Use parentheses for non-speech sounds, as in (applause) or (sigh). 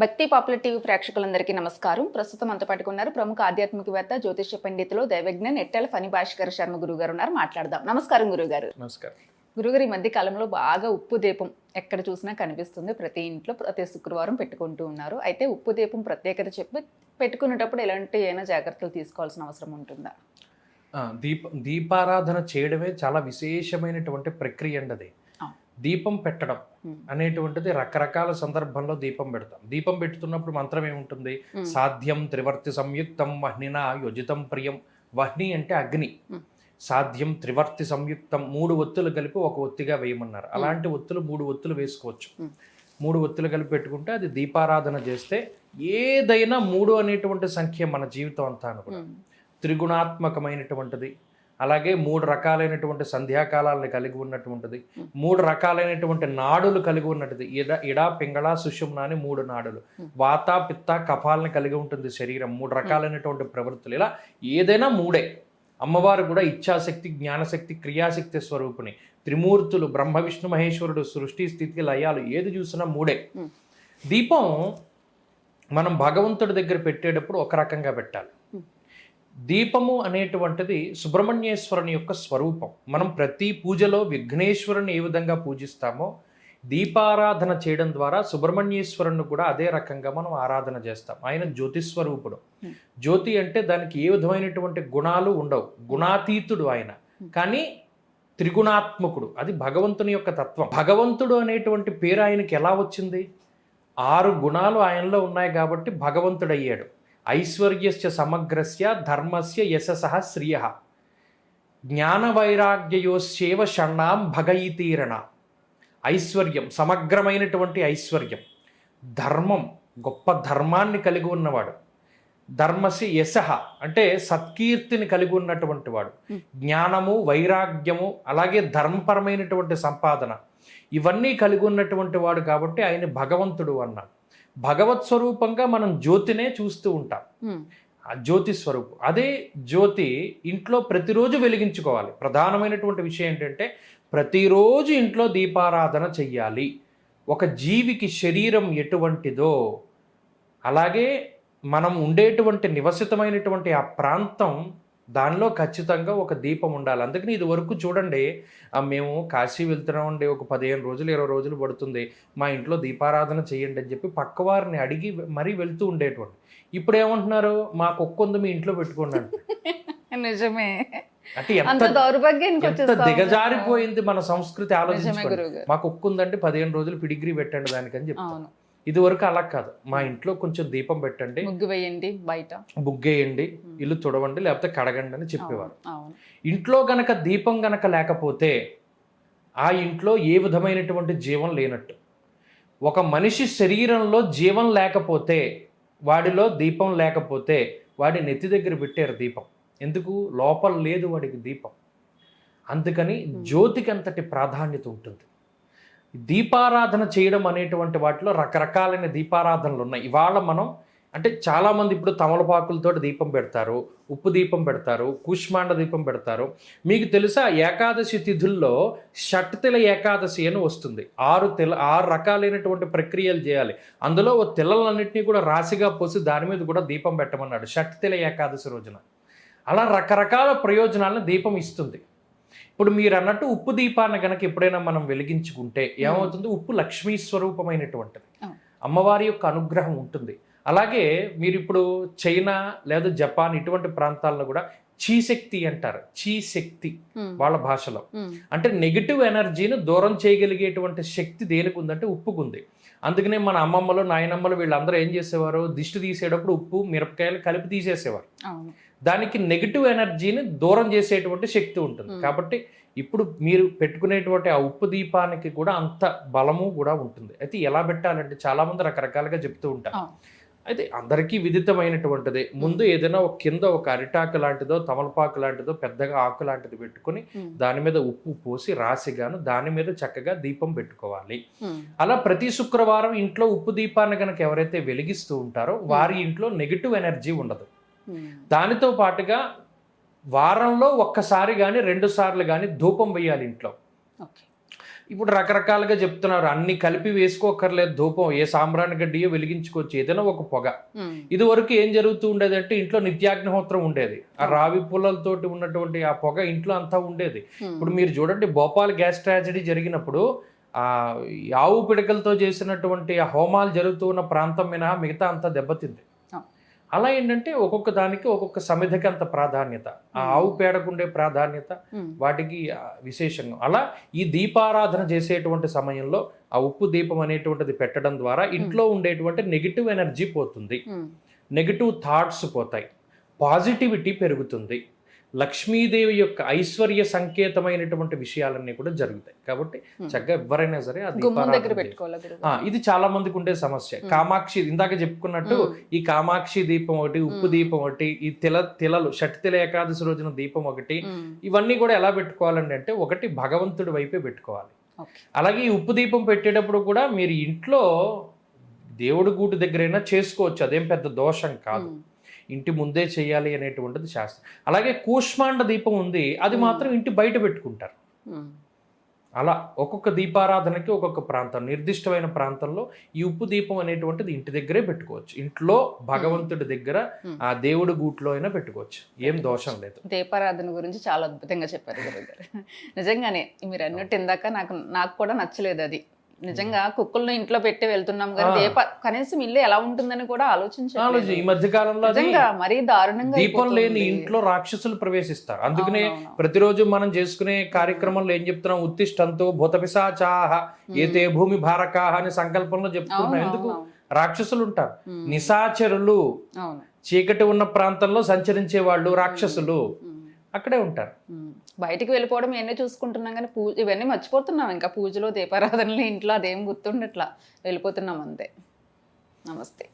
భక్తి popular TV ప్రేక్షకులందరికీ నమస్కారం. ప్రస్తుతం అంత పట్టుకున్నారు ప్రముఖ ఆధ్యాత్మికవేత్త జ్యోతిష పండితులు దైవజ్ఞ నెట్టెల ఫణి భాస్కర్ శర్మ గురువు గారు ఉన్నారు. మాట్లాడదాం. నమస్కారం గురుగారు నమస్కారం. గురుగారు ఈ మధ్య కాలంలో బాగా ఉప్పు దీపం ఎక్కడ చూసినా కనిపిస్తుంది. ప్రతి ఇంట్లో ప్రతి శుక్రవారం పెట్టుకుంటూ ఉన్నారు. అయితే ఉప్పు దీపం ప్రత్యేకత చెప్పి పెట్టుకునేటప్పుడు ఎలాంటి ఏమైనా జాగ్రత్తలు తీసుకోవాల్సిన అవసరం ఉంటుందా? దీప దీపారాధన చేయడమే చాలా విశేషమైనటువంటి ప్రక్రియ అండి అది. దీపం పెట్టడం. అనేటువంటిది రకరకాల సందర్భంలో దీపం పెడతాం. దీపం పెట్టుతున్నప్పుడు మంత్రం ఏముంటుంది. సాధ్యం త్రివర్తి సంయుక్తం వహ్నినా యోజితం ప్రియం. వహ్ని అంటే అగ్ని. సాధ్యం త్రివర్తి సంయుక్తం మూడు ఒత్తులు కలిపి ఒక ఒత్తిగా వేయమన్నారు. అలాంటి ఒత్తులు మూడు ఒత్తులు వేసుకోవచ్చు. మూడు ఒత్తులు కలిపి పెట్టుకుంటే అది దీపారాధన చేస్తే ఏదైనా మూడు అనేటువంటి సంఖ్య మన జీవితం అంతా ఉమ్, త్రిగుణాత్మకమైనటువంటిది. అలాగే మూడు రకాలైనటువంటి సంధ్యాకాలాలను కలిగి ఉన్నటువంటిది మూడు రకాలైనటువంటి నాడులు కలిగి ఉన్నటువంటిది. ఇడ ఇడ పింగళ సుషుమ్న అని మూడు నాడులు. వాత పిత్త కఫాలను కలిగి ఉంటుంది శరీరం మూడు రకాలైనటువంటి ప్రవృత్తులు. ఇలా ఏదైనా మూడే. అమ్మవారు కూడా ఇచ్ఛాశక్తి జ్ఞానశక్తి క్రియాశక్తి స్వరూపిణి త్రిమూర్తులు బ్రహ్మ విష్ణు మహేశ్వరుడు సృష్టి స్థితి లయాలు ఏది చూసినా మూడే. దీపం మనం భగవంతుడి దగ్గర పెట్టేటప్పుడు ఒక రకంగా పెట్టాలి. దీపము అనేటువంటిది సుబ్రహ్మణ్యేశ్వరుని యొక్క స్వరూపం. మనం ప్రతి పూజలో విఘ్నేశ్వరుని ఏ విధంగా పూజిస్తామో దీపారాధన చేయడం ద్వారా సుబ్రహ్మణ్యేశ్వరుని కూడా అదే రకంగా మనం ఆరాధన చేస్తాం. ఆయన జ్యోతిస్వరూపుడు. Hmm. జ్యోతి అంటే దానికి ఏ విధమైనటువంటి గుణాలు ఉండవు. గుణాతీతుడు ఆయన. కానీ త్రిగుణాత్మకుడు. అది భగవంతుని యొక్క తత్వం. భగవంతుడు అనేటువంటి పేరు ఆయనకి ఎలా వచ్చింది? ఆరు గుణాలు ఆయనలో ఉన్నాయి కాబట్టి భగవంతుడు అయ్యాడు ఐశ్వర్యస్య సమగ్రస్య ధర్మస్య యశస శ్రియ జ్ఞాన వైరాగ్యయోశ్చేవ షణ్ణాం భగయితీరణ ఐశ్వర్యం సమగ్రమైనటువంటి ఐశ్వర్యం ధర్మం గొప్ప ధర్మాన్ని కలిగి ఉన్నవాడు। ధర్మసి యశ అంటే సత్కీర్తిని కలిగి ఉన్నటువంటి వాడు। జ్ఞానము వైరాగ్యము అలాగే ధర్మపరమైనటువంటి సంపాదన ఇవన్నీ కలిగి ఉన్నటువంటి వాడు కాబట్టి ఆయన భగవంతుడు అన్నాం భగవత్ స్వరూపంగా మనం జ్యోతినే చూస్తూ ఉంటాం. ఆ జ్యోతి స్వరూపం. అదే జ్యోతి ఇంట్లో ప్రతిరోజు వెలిగించుకోవాలి. ప్రధానమైనటువంటి విషయం ఏంటంటే ప్రతిరోజు ఇంట్లో దీపారాధన చెయ్యాలి. ఒక జీవికి శరీరం ఎటువంటిదో అలాగే మనం ఉండేటువంటి నివసితమైనటువంటి ఆ ప్రాంతం దానిలో ఖచ్చితంగా ఒక దీపం ఉండాలి. అందుకని ఇది వరకు చూడండి మేము కాశీ వెళ్తున్నామండి ఒక పదిహేను రోజులు ఇరవై రోజులు పడుతుంది. మా ఇంట్లో దీపారాధన చేయండి అని చెప్పి పక్కవారిని అడిగి మరీ వెళ్తూ ఉండేటువంటి ఇప్పుడు ఏమంటున్నారు? మా కుక్క ఉంది మీ ఇంట్లో పెట్టుకోండి. (laughs) నిజమే. అంటే ఎంత దిగజారిపోయింది మన సంస్కృతి ఆలోచించుకోండి. గురువు గారు మా కుక్క ఉందంటే పదిహేను రోజులు పిడిగ్రీ పెట్టండి దానికని చెప్తాను ఇది వరకు అలా కాదు. మా ఇంట్లో కొంచెం దీపం పెట్టండి. ముగ్గు వేయండి బయట. బుగ్గేయండి. ఇల్లు తుడవండి లేకపోతే కడగండి అని చెప్పేవారు. ఇంట్లో గనక దీపం గనక లేకపోతే ఆ ఇంట్లో ఏ విధమైనటువంటి జీవం లేనట్టు. ఒక మనిషి శరీరంలో జీవం లేకపోతే వాడిలో దీపం లేకపోతే వాడి నెత్తి దగ్గర పెట్టారు దీపం. ఎందుకు? లోపల లేదు వాడికి దీపం. అందుకని జ్యోతికి అంతటి ప్రాధాన్యత ఉంటుంది. దీపారాధన చేయడం అనేటువంటి వాటిలో రకరకాలైన దీపారాధనలు ఉన్నాయి. ఇవాళ మనం అంటే చాలామంది ఇప్పుడు తమలపాకులతో దీపం పెడతారు ఉప్పు దీపం పెడతారు కూష్మాండ దీపం పెడతారు. మీకు తెలుసా ఏకాదశి తిథుల్లో షట్తిల ఏకాదశి అని వస్తుంది. ఆరు తెల ఆరు రకాలైనటువంటి ప్రక్రియలు చేయాలి. అందులో ఓ తెల్లలన్నింటినీ కూడా రాశిగా పోసి దాని మీద కూడా దీపం పెట్టమన్నాడు షట్తిల ఏకాదశి రోజున. అలా రకరకాల ప్రయోజనాలను దీపం ఇస్తుంది. ఇప్పుడు మీరు అన్నట్టు ఉప్పు దీపాన్ని గనక ఎప్పుడైనా మనం వెలిగించుకుంటే ఏమవుతుంది? ఉప్పు లక్ష్మీ స్వరూపమైనటువంటిది. అమ్మవారి యొక్క అనుగ్రహం ఉంటుంది. అలాగే మీరు ఇప్పుడు చైనా లేదా జపాన్ ఇటువంటి ప్రాంతాల్లో కూడా చీ శక్తి అంటారు. చీ శక్తి ఉమ్, వాళ్ళ భాషలో. అంటే నెగిటివ్ ఎనర్జీని దూరం చేయగలిగేటువంటి శక్తి దేనికి ఉందంటే ఉప్పుకుంది. అందుకనే మన అమ్మమ్మలు నాయనమ్మలు వీళ్ళందరూ ఏం చేసేవారు? దిష్టి తీసేటప్పుడు ఉప్పు మిరపకాయలు కలిపి తీసేసేవారు. దానికి నెగిటివ్ ఎనర్జీని దూరం చేసేటువంటి శక్తి ఉంటుంది. Hmm. కాబట్టి ఇప్పుడు మీరు పెట్టుకునేటువంటి ఆ ఉప్పు దీపానికి కూడా అంత బలము కూడా ఉంటుంది. అయితే ఎలా పెట్టాలంటే చాలా మంది రకరకాలుగా చెప్తూ ఉంటారు. అయితే అందరికీ విదితమైనటువంటిది. ముందు ఏదైనా ఒక కింద ఒక అరిటాకు లాంటిదో తమలపాకు లాంటిదో పెద్దగా ఆకు లాంటిది పెట్టుకొని ఉమ్, దాని మీద ఉప్పు పోసి రాసిగాను దాని మీద చక్కగా దీపం పెట్టుకోవాలి. అలా ప్రతి శుక్రవారం ఇంట్లో ఉప్పు దీపాన్ని కనుక ఎవరైతే వెలిగిస్తూ ఉంటారో వారి ఇంట్లో నెగిటివ్ ఎనర్జీ ఉండదు. దానితో పాటుగా వారంలో ఒక్కసారి కానీ రెండు సార్లు కానీ ధూపం వేయాలి ఇంట్లో. ఇప్పుడు రకరకాలుగా చెప్తున్నారు అన్ని కలిపి వేసుకోకర్లేదు ధూపం ఏ సాంబ్రాణి గడ్డియో వెలిగించుకోవచ్చు ఏదైనా ఒక పొగ. ఇది వరకు ఏం జరుగుతూ ఉండేది అంటే ఇంట్లో నిత్యాగ్నిహోత్రం ఉండేది. ఆ రావి పుల్లలతోటి ఉన్నటువంటి ఆ పొగ ఇంట్లో అంతా ఉండేది. ఇప్పుడు మీరు చూడండి భోపాల్ గ్యాస్ ట్రాజడీ జరిగినప్పుడు ఆ ఆవు పిడకలతో చేసినటువంటి ఆ హోమాలు జరుగుతూ ఉన్న ప్రాంతం మినహా మిగతా అంతా దెబ్బతింది. అలా ఏంటంటే ఒక్కొక్క దానికి ఒక్కొక్క సమిధికి అంత ప్రాధాన్యత. ఆ ఆవు పేడకుండే ప్రాధాన్యత వాటికి విశేషంగా. అలా ఈ దీపారాధన చేసేటువంటి సమయంలో ఆ ఉప్పు దీపం అనేటువంటిది పెట్టడం ద్వారా ఇంట్లో ఉండేటువంటి నెగిటివ్ ఎనర్జీ పోతుంది. నెగిటివ్ థాట్స్ పోతాయి. పాజిటివిటీ పెరుగుతుంది. లక్ష్మీదేవి యొక్క ఐశ్వర్య సంకేతమైనటువంటి విషయాలన్నీ కూడా జరుగుతాయి. కాబట్టి. చక్కగా ఎవరైనా సరే ఆ, ఇది చాలా మందికి ఉండే సమస్య. కామాక్షి ఇందాక చెప్పుకున్నట్టు ఈ కామాక్షి దీపం ఒకటి ఉప్పు. దీపం ఒకటి ఈ తిల తిలలు షట్తిల ఏకాదశి రోజున దీపం ఒకటి ఇవన్నీ కూడా ఎలా పెట్టుకోవాలండి అంటే ఒకటి భగవంతుడి వైపే పెట్టుకోవాలి. అలాగే ఈ ఉప్పు దీపం పెట్టేటప్పుడు కూడా మీరు ఇంట్లో దేవుడి గూటి దగ్గరైనా చేసుకోవచ్చు. అదేం పెద్ద దోషం కాదు. ఇంటి ముందే చేయాలి అనేటువంటిది శాస్త్రం. అలాగే కూష్మాండ దీపం ఉంది అది. మాత్రం ఇంటి బయట పెట్టుకుంటారు. అలా ఒక్కొక్క దీపారాధనకి ఒక్కొక్క ప్రాంతం నిర్దిష్టమైన ప్రాంతంలో ఈ ఉప్పు దీపం అనేటువంటిది ఇంటి దగ్గరే పెట్టుకోవచ్చు. ఇంట్లో భగవంతుడి దగ్గర. ఆ దేవుడి గూట్లో అయినా పెట్టుకోవచ్చు. ఏం దోషం లేదు. దీపారాధన గురించి చాలా అద్భుతంగా చెప్పారు నిజంగానే మీరు అన్నట్టు ఇందాక నాకు నాకు కూడా నచ్చలేదు అది. నిజంగా కుక్కలను ఇంట్లో పెట్టి వెళ్తున్నాం కానీ కనీసం ఇల్లు ఎలా ఉంటుందని కూడా ఆలోచన ఈ ఆలోచించాలి మధ్య కాలంలో మరీ దారుణంగా దీపం. లేని ఇంట్లో రాక్షసులు ప్రవేశిస్తారు. అందుకనే. ప్రతిరోజు మనం చేసుకునే కార్యక్రమంలో ఏం చెప్తున్నాం? ఉత్తిష్టంతో భూత పిశాచాహ ఏతే భూమి భారకాహ అనే సంకల్పంలో చెప్తున్నాం. ఎందుకు? రాక్షసులు ఉంటారు నిశాచరులు. చీకటి ఉన్న ప్రాంతంలో సంచరించే వాళ్ళు రాక్షసులు. అక్కడే ఉంటారు. బయటికి వెళ్ళిపోవడం ఇవన్నీ చూసుకుంటున్నాం కానీ పూజ ఇవన్నీ మర్చిపోతున్నాం. ఇంకా పూజలో దీపారాధనలు ఇంట్లో అదేం గుర్తుండట్లా. వెళ్ళిపోతున్నాం అంతే. నమస్తే.